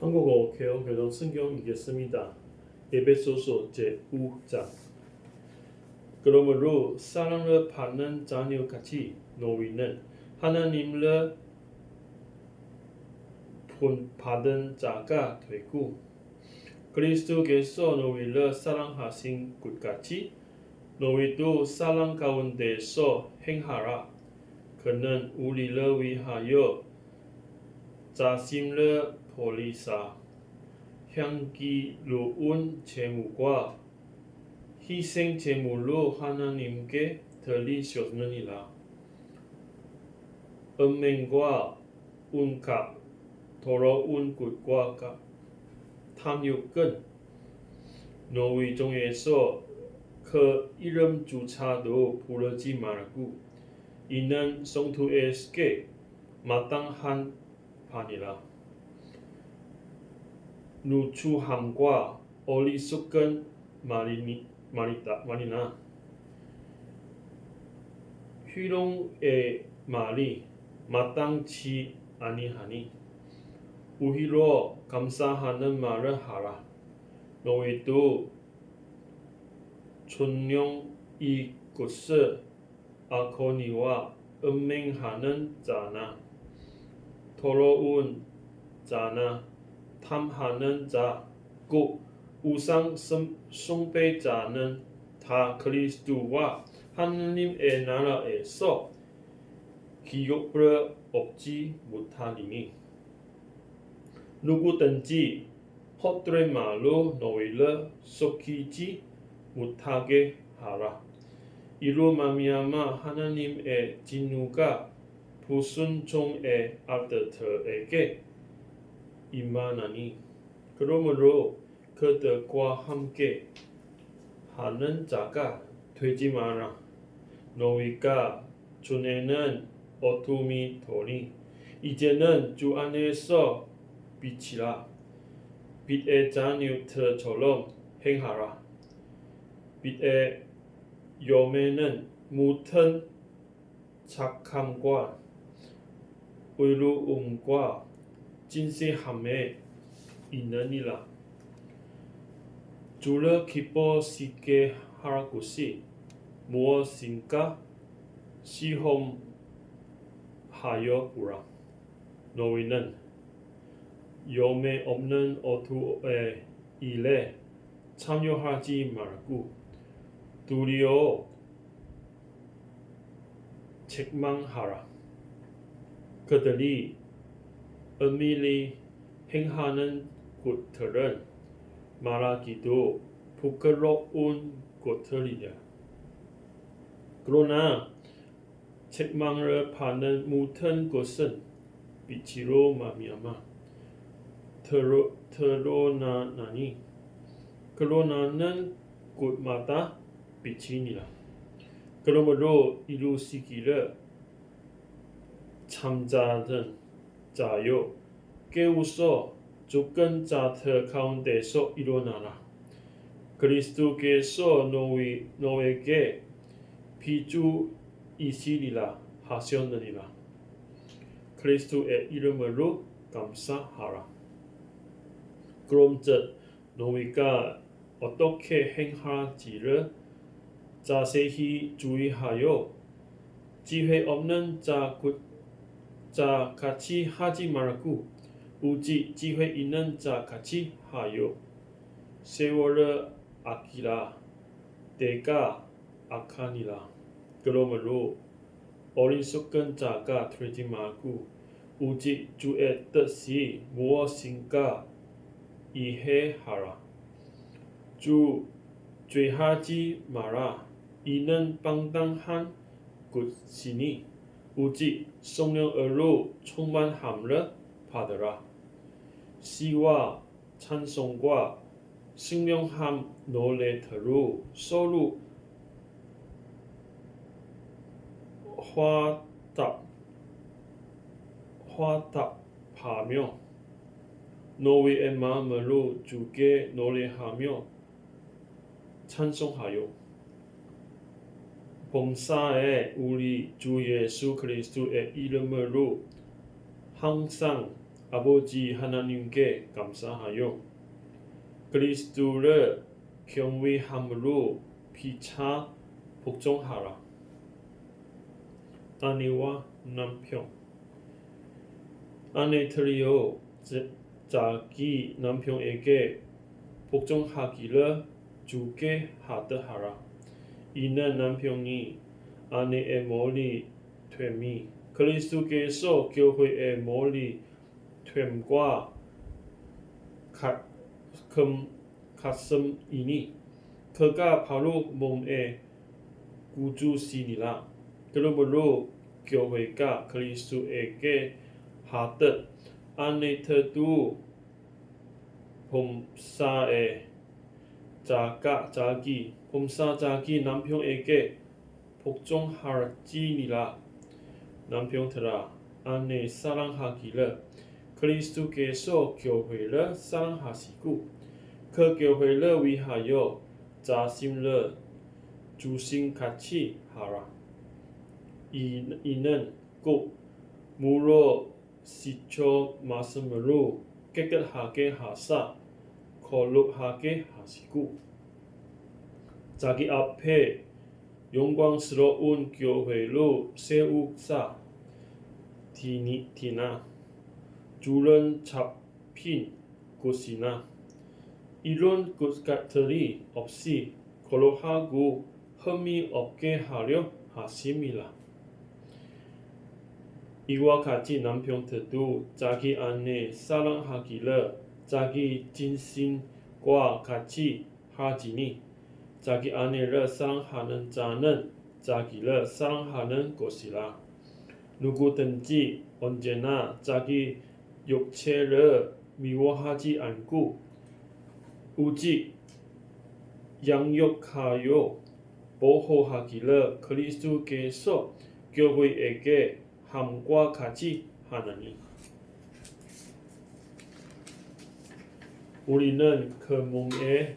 한국어 개혁 교정 성경이겠습니다. 에베소서 제5장 그러므로 사랑을 받는 자녀같이 너희는 하나님을 본받은 자가 되고 그리스도께서 너희를 사랑하신 것 같이 너희도 사랑 가운데서 행하라. 그는 우리를 위하여 자신을 버리사 향기로운 제물과 희생 제물로 하나님께 드리셨느니라. 은맹과 운값 더러운 가- 탐욕은 너희 중에서 그 이름조차도 부르지 말고 이는 성도에게 마땅한 바니라. 누추함과 어리석은 말이니 말이다 말이나 희롱의 말이 마땅치 아니하니 오히려 감사하는 말을 하라. 너희도 존령 이것을 아코니와 음맹하는 자나 더러운 자나 탐하는 자, 곧 우상 숭- 숭배자는 다 그리스도와 하나님의 나라에서 기업을 얻지 못하리니 누구든지 헛된 말로 너희를 속이지 못하게 하라. 이로 말미암아 하나님의 진노가 불순종의 아들들에게 임하나니 그러므로 그들과 함께 하는 자가 되지 마라. 너희가 전에는 어둠이 더니 이제는 주 안에서 빛이라. 빛의 자녀들처럼 행하라. 빛의 염에는 모든 착함과 의로움과 진실함에 있느니라. 주를 기뻐시게 할 것이 무엇인가 시험하여 보라. 너희는 염에 없는 어두의 일에 참여하지 말고 두려워 책망하라. 그들이 은밀히 행하는 것들은 말하기도 부끄러운 것들이냐. 그러나 책망을 받는 모든 것은 빛으로 말미암아 드러, 드러나나니 그러나는 곳마다 빛이니라. 그러므로 이루시기를 참자든 자요 깨우서 죽은 자들 가운데서 일어나라. 그리스도께서 너희 너에게 비주이시리라 하셨느니라. 그리스도의 이름으로 감사하라. 그럼 즉 너희가 어떻게 행할지를 자세히 주의하여 지혜 없는 자, 곧 자 같이 하지 말고 오직 지혜 있는 자 같이 하여. 세월을 아끼라 때가 악하니라. 그러므로 어리석은 자가 되지 말고 오직 주의 뜻이 무엇인가 이해하라. 주 죄하지 마라. 이는 방당한 것이니 오직 성령으로 충만함을 받으라. 시와 찬송과 승명함 노래대로 서로 화답 화답하며 너희의 마음으로 주께 노래하며 찬송하여 봉사에 우리 주 예수 그리스도의 이름으로 항상 아버지 하나님께 감사하여 그리스도를 경외함으로 피차 복종하라. 아내와 남편 아내들이여 자- 자기 남편에게 복종하기를 주게 하듯 하라. 이는 남편이 아내의 머리 됨이 그리스도께서 교회의 머리 됨과 가, 금, 가슴이니 그가 바로 몸의 구주시니라. 그러므로 교회가 그리스도에게 하듯 아내들도 범사에 자가 자기 범사 자기 남편에게 복종할지니라. 남편들아 아내 사랑하기를 그리스도께서 교회를 사랑하시고 그 교회를 위하여 자신을 주신 같이 하라. 이, 이는 꼭 물어 씻어 말씀으로 깨끗하게 하사 거룩하게 하시고 자기 앞에 영광스러운 교회로 세우사 디니, 디나 줄은 잡힌 곳이나 이런 것들이 없이 거룩하고 흠이 없게 하려 하심이라. 이와 같이 남편들도 자기 아내 사랑하기를 자기 진심과 같이 하지니 자기 아내를 사랑하는 자는 자기를 사랑하는 것이라. 누구든지 언제나 자기 육체를 미워하지 않고 오직 양육하여 보호하기를 그리스도께서 교회에게 함과 같이 하나니 우리는 그 몸의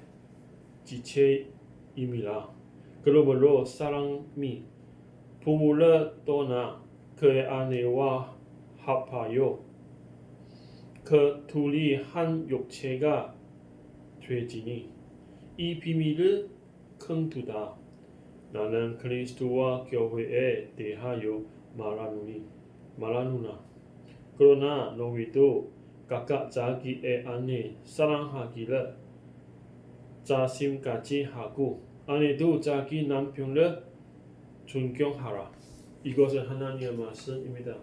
지체임이라. 그러므로 사람이 부모를 떠나 그의 아내와 합하여 그 둘이 한 육체가 되지니 이 비밀을 큰두다. 나는 그리스도와 교회에 대하여 말하노니 말하노나. 그러나 너희도 각각 자기의 아내 사랑하기를 자신같이 하고 아내도 자기 남편을 존경하라. 이것은 하나님의 말씀입니다.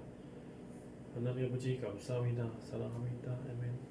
하나님 아버지 감사합니다. 사랑합니다. 아멘